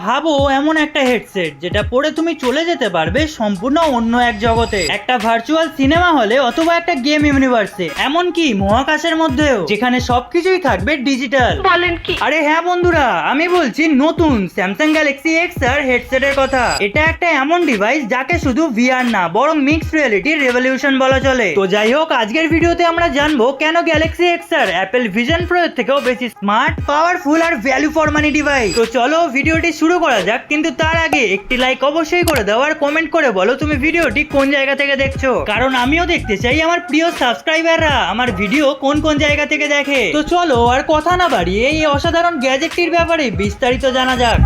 ভাবো এমন একটা হেডসেট যেটা পরে তুমি চলে যেতে পারবে সম্পূর্ণ অন্য এক জগতে। একটা ভার্চুয়াল সিনেমা হলে অথবা একটা গেম ইউনিভার্সে এমনকি মহাকাশের মধ্যেও যেখানে সবকিছুই থাকবে ডিজিটাল বলেন কি? আরে হ্যাঁ বন্ধুরা আমি বলছি নতুন স্যামসাং গ্যালাক্সি এক্স আর হেডসেটের কথা। এটা একটা এমন ডিভাইস যাকে শুধু ভিআর না বরং মিক্স রিয়েলিটির রেভলিউশন বলা চলে। তো যাই হোক আজকের ভিডিওতে আমরা জানব কেন Galaxy X R Apple Vision Pro এর থেকেও বেশি স্মার্ট পাওয়ারফুল আর ভ্যালু ফর মানি ডিভাইস তো চলো ভিডিওটি শুরু করা যাক, কিন্তু তার আগে একটি লাইক অবশ্যই করে দাও আর কমেন্ট করে বলো তুমি ভিডিওটি কোন জায়গা থেকে দেখছ। কারণ আমিও দেখতে চাই আমার প্রিয় সাবস্ক্রাইবাররা আমার ভিডিও কোন কোন জায়গা থেকে দেখে। তো চলো আর কথা না বাড়িয়ে এই অসাধারণ গ্যাজেটটির ব্যাপারে বিস্তারিত জানা যাক।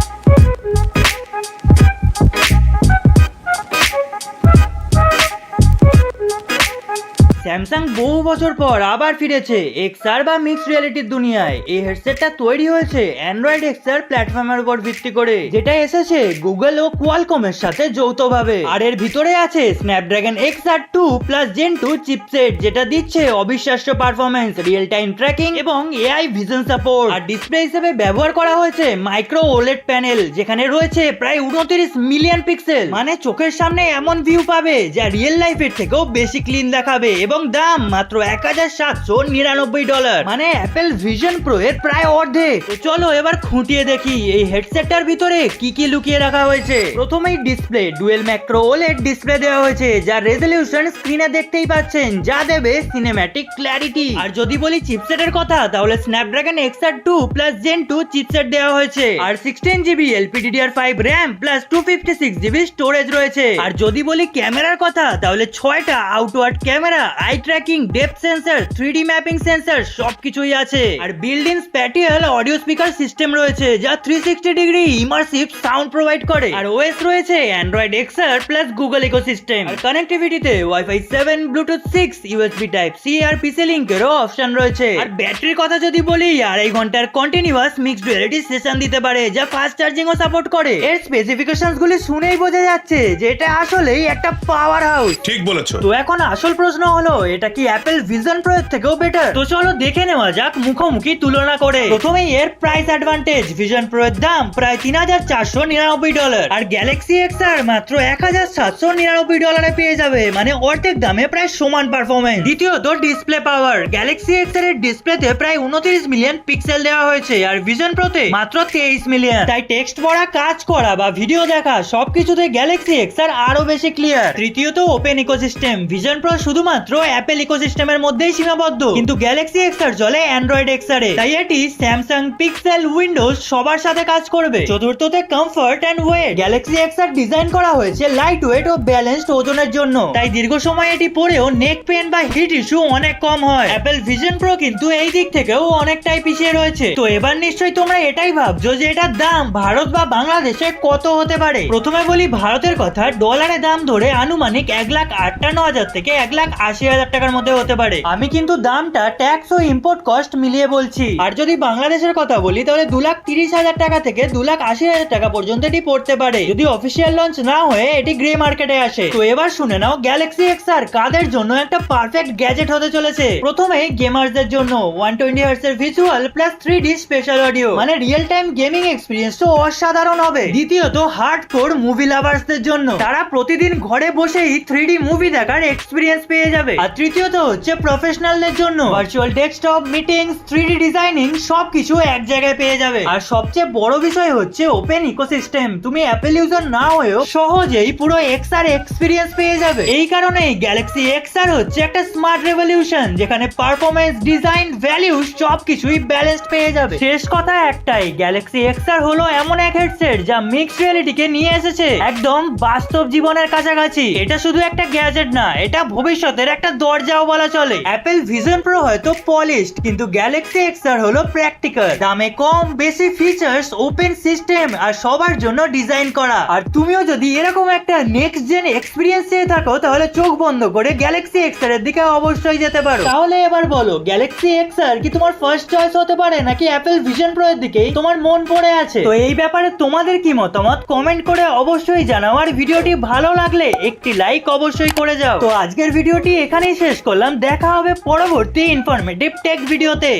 স্যামসাং বহু বছর পর আবার ফিরেছে এক্সআর বা মিক্স রিয়েলিটির দুনিয়ায়। এই হেডসেটটা তৈরি হয়েছে অ্যান্ড্রয়েড এক্সআর প্ল্যাটফর্মের উপর ভিত্তি করে যেটা এসেছে গুগল ও কোয়ালকমের সাথে যৌথভাবে। আর এর ভিতরে আছে Snapdragon X R two plus Gen two chipset যেটা দিচ্ছে অবিশ্বাস্য পারফরমেন্স রিয়েল টাইম ট্র্যাকিং এবং এআই ভিজন সাপোর্ট আর ডিসপ্লে হিসেবে ব্যবহার করা হয়েছে মাইক্রো ওলেড প্যানেল যেখানে রয়েছে প্রায় উনত্রিশ মিলিয়ন পিক্সেল মানে চোখের সামনে এমন ভিউ পাবে যা রিয়েল লাইফের থেকেও বেশি ক্লিন দেখাবে এবং দাম মাত্র এক হাজার সাতশো নিরানব্বই ডলার। মানে অ্যাপেল ভিশন প্রো এর প্রায় অর্ধেক। তো চলো এবার খুঁটিয়ে দেখি এই হেডসেটটার ভিতরে কি কি লুকিয়ে রাখা হয়েছে। প্রথমেই display dual macro OLED display দেওয়া হয়েছে যার রেজলিউশন স্ক্রিনে দেখতেই পাচ্ছেন যা দেবে সিনেম্যাটিক ক্ল্যারিটি আর যদি বলি চিপসেটের কথা তাহলে Snapdragon X R two plus Gen two chipset দেওয়া হয়েছে। আর sixteen GB LPDDR five RAM plus two fifty six GB storage রয়েছে। আর যদি বলি ক্যামেরার কথা তাহলে ছয়টা outward camera eye tracking depth sensor three mapping sensor সবকিছুই আছে। আর build in spatial audio speaker system রয়েছে যা three sixty degree immersive sound provide করে। আর ওএস রয়েছে Android XR plus Google ecosystem আর কানেক্টিভিটিতে wifi seven Bluetooth six USB type C আর PC link লিঙ্কেরও option রয়েছে। আর ব্যাটারির কথা যদি বলি আড়াই ঘণ্টার কন্টিনিউয়াস মিক্সড রিয়েলিটি সেশন দিতে পারে যা ফাস্ট চার্জিংও সাপোর্ট করে। এর স্পেসিফিকেশনস গুলি শুনেই বোঝা যাচ্ছে যে এটা আসলেই একটা পাওয়ার হাউস ঠিক বলেছ। তো এখন আসল প্রশ্ন হলো এটা কি অ্যাপেল ভিজন প্রো এর থেকেও বেটার তো চলো দেখে নেওয়া যাক মুখোমুখি তুলনা করে। প্রথমেই এর প্রাইস অ্যাডভান্টেজ ভিজন প্রো এর দাম প্রায় তিন হাজার চারশো নিরানব্বই ডলার আর গ্যালাক্সি এক্স আর মাত্র এক হাজার সাতশো নিরানব্বই ডলারে পেয়ে যাবে মানে অর্ধেক দামে প্রায় সমান পারফরমেন্স দ্বিতীয়ত ডিসপ্লে পাওয়ার গ্যালাক্সি এক্সের ডিসপ্লেতে প্রায় উনত্রিশ মিলিয়ন পিক্সেল দেওয়া হয়েছে, আর ভিজন প্রোতে মাত্র তেইশ মিলিয়ন তাই টেক্সট পড়া, কাজ করা বা ভিডিও দেখা সবকিছুতে গ্যালাক্সি এক্স আর আরও বেশি ক্লিয়ার তৃতীয়ত ওপেন ইকোসিস্টেম ভিজন প্রো শুধুমাত্র অ্যাপেল ইকোসিস্টেমের মধ্যেই সীমাবদ্ধ। কিন্তু গ্যালাক্সি এক্সার চলে অ্যান্ড্রয়েড এক্সারে তাই এটি স্যামসাং পিক্সেল উইন্ডোজ সবার সাথে কাজ করবে। চতুর্থতে comfort and weight Galaxy XR design করা হয়েছে লাইট ওয়েট ও ব্যালেন্সড ওজনের জন্য। তাই দীর্ঘ সময় এটি পরেও নেক পেন বা হিট ইস্যু অনেক কম হয়। অ্যাপেল ভিশন প্রো কিন্তু এই দিক থেকেও অনেকটাই পিছিয়ে রয়েছে। তো এবার নিশ্চয়ই তোমরা এটাই ভাবছ যে এটার দাম ভারত বা বাংলাদেশে কত হতে পারে? প্রথমে বলি ভারতের কথা। ডলারে দাম ধরে আনুমানিক এক লাখ আটান্ন হাজার থেকে এক লাখ আশি হাজার টাকার মধ্যে হতে পারে। আমি কিন্তু দামটা ট্যাক্স ও ইম্পোর্ট কস্ট মিলিয়ে বলছি। আর যদি বাংলাদেশের কথা বলি, তাহলে দু লাখ তিরিশ হাজার টাকা থেকে দু লাখ আশি হাজার টাকা পর্যন্ত এটি পড়তে পারে। যদি অফিসিয়াল লঞ্চ না হয়ে, এটি গ্রে মার্কেটে আসে। তো এবার শুনে নাও গ্যালাক্সি এক্স আর কাদের জন্য একটা পারফেক্ট গ্যাজেট হতে চলেছে? প্রথমে গেমারদের জন্য ওয়ান টোয়েন্টি হার্টস এর visual plus three D special audio মানে রিয়েল টাইম গেমিং এক্সপিরিয়েন্স তো অসাধারণ হবে। দ্বিতীয়ত হার্ড কোর মুভি লাভার্সদের জন্য। তারা প্রতিদিন ঘরে বসেই থ্রি ডি মুভি দেখার এক্সপিরিয়েন্স পেয়ে যাবে। আর তৃতীয়ত হচ্ছে প্রফেশনালদের জন্য virtual desktop meetings three designing সবকিছু এক জায়গায় পেয়ে যাবে। আর সবচেয়ে বড় বিষয় হচ্ছে ওপেন ইকোসিস্টেম তুমি অ্যাপেল ইউজার না হয়েও সহজেই পুরো এক্সআর এক্সপিরিয়েন্স পেয়ে যাবে। এই কারণেই গ্যালাক্সি এক্স আর হচ্ছে একটা স্মার্ট রেভলিউশন যেখানে পারফরমেন্স ডিজাইন ভ্যালু সবকিছুই ব্যালেন্সড পেয়ে যাবে। শেষ কথা একটাই গ্যালাক্সি এক্সআর হলো এমন এক হেডসেট যা মিক্সড রিয়েলিটিকে নিয়ে এসেছে। একদম বাস্তব জীবনের কাছাকাছি। এটা শুধু একটা গ্যাজেট না, এটা ভবিষ্যতের একটা দরজাও বলা চলে। অ্যাপেল ভিশন প্রো হয়তো পলিশড কিন্তু গ্যালাক্সি এক্সআর হলো প্র্যাকটিক্যাল দামে কম, বেশি ফিচার্স ওপেন সিস্টেম আর সবার জন্য ডিজাইন করা। আর তুমিও যদি এরকম একটা নেক্সট জেন এক্সপিরিয়েন্স চেয়ে থাকো, তাহলে চোখ বন্ধ করে গ্যালাক্সি এক্সআর এর দিকে অবশ্যই যেতে পারো। তাহলে এবার বলো গ্যালাক্সি এক্সআর কি তোমার ফার্স্ট চয়েস হতে পারে, নাকি অ্যাপেল ভিশন প্রো এর দিকেই তোমার মন পড়ে আছে? তো এই ব্যাপারে তোমাদের কি মতামত? কমেন্ট করে অবশ্যই জানাও, আর ভিডিওটি ভালো লাগলে একটি লাইক অবশ্যই করে যাও। তো আজকের ভিডিওটি এখানেই শেষ করলাম। দেখা হবে পরবর্তী ইনফরমেটিভ টেক ভিডিওতে